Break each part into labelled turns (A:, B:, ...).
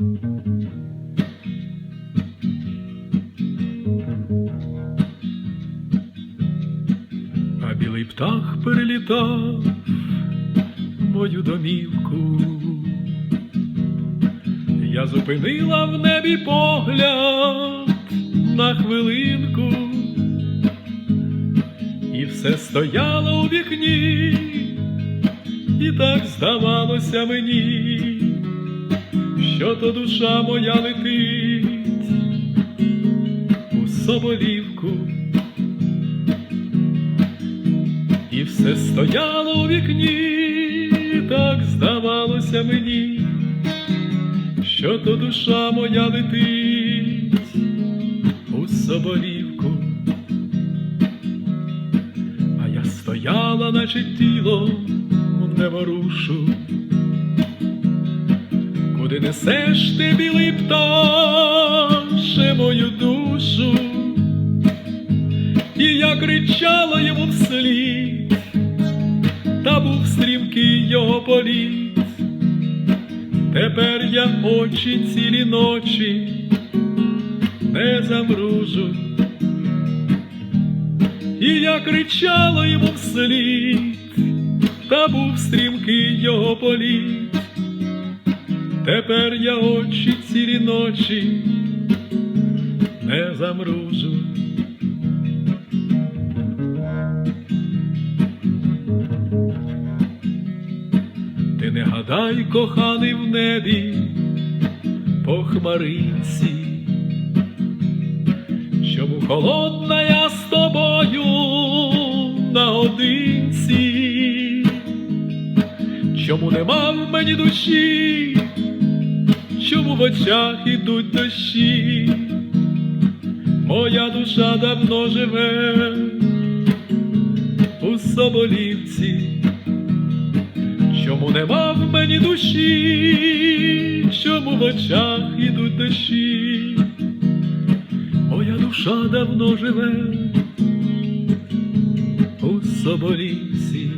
A: А білий птах перелітав мою домівку. Я зупинила в небі погляд на хвилинку, і все стояло у вікні, і так здавалося мені, що то душа моя летить у соболівку. І все стояло у вікні, так здавалося мені, що то душа моя летить у соболівку, а я стояла, наче тіло не ворушу. Несеш ти, білий пташе, мою душу? І я кричала йому вслід, та був стрімкий його політ. Тепер я очі цілі ночі не замружу. І я кричала йому вслід, та був стрімкий його політ. Тепер я очі цілі ночі не замружу. Ти не гадай, коханий в небі по хмаринці, чому холодна я з тобою наодинці, чому нема в мені душі, чому в очах ідуть дощі, моя душа давно живе у соболівці. Чому нема в мені душі, чому в очах ідуть дощі? Моя душа давно живе у соболівці,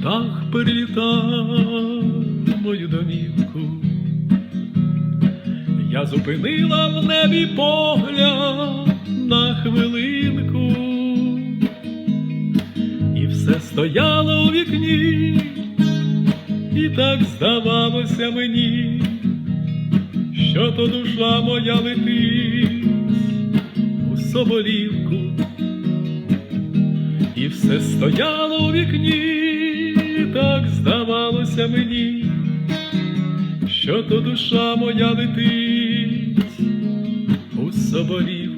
A: птах перелітав мою домівку. Я зупинила в небі погляд на хвилинку. І все стояло у вікні, і так здавалося мені, що то душа моя летить у соболівку, і все стояло у вікні, так здавалося мені, що то душа моя летить у соболівку.